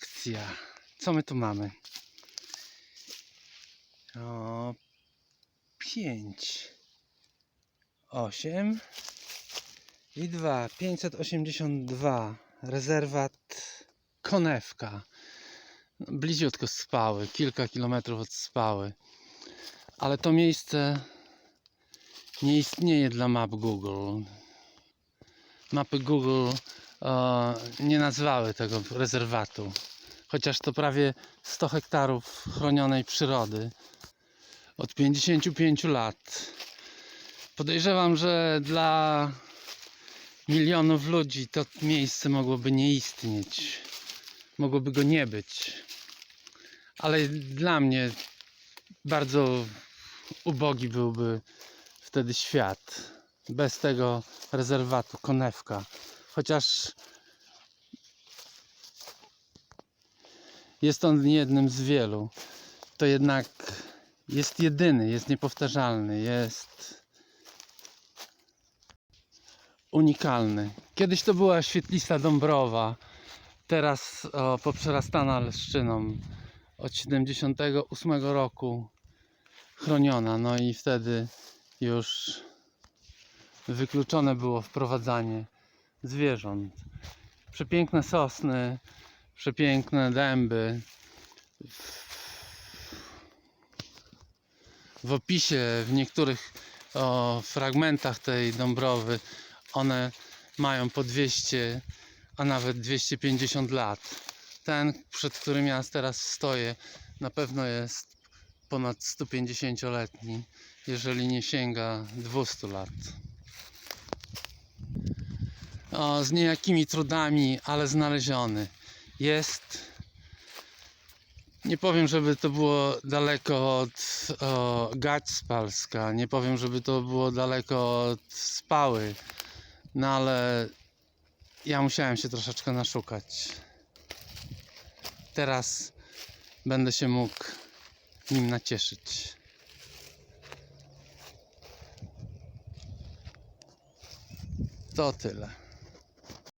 akcja. Co my tu mamy? O, 5, 8 i 2. 582. Rezerwat Konewka. Bliziutko spały, kilka kilometrów od spały. Ale to miejsce nie istnieje dla map Google. Mapy Google e, nie nazwały tego rezerwatu. Chociaż to prawie 100 hektarów chronionej przyrody od 55 lat. Podejrzewam, że dla milionów ludzi to miejsce mogłoby nie istnieć. Mogłoby go nie być. Ale dla mnie bardzo ubogi byłby wtedy świat. Bez tego rezerwatu Konewka. Chociaż jest on jednym z wielu. To jednak jest jedyny, jest niepowtarzalny, jest unikalny. Kiedyś to była świetlista Dąbrowa, teraz o, poprzerastana leszczyną. Od 78 roku chroniona, no i wtedy już wykluczone było wprowadzanie zwierząt. Przepiękne sosny, przepiękne dęby. W opisie, w niektórych o, fragmentach tej Dąbrowy, one mają po 200, a nawet 250 lat. Ten, przed którym ja teraz stoję, na pewno jest ponad 150-letni, jeżeli nie sięga 200 lat. O, z niejakimi trudami, ale znaleziony. Jest. Nie powiem, żeby to było daleko od o, Gacpalska, nie powiem, żeby to było daleko od Spały, no ale ja musiałem się troszeczkę naszukać. Teraz będę się mógł nim nacieszyć. To tyle.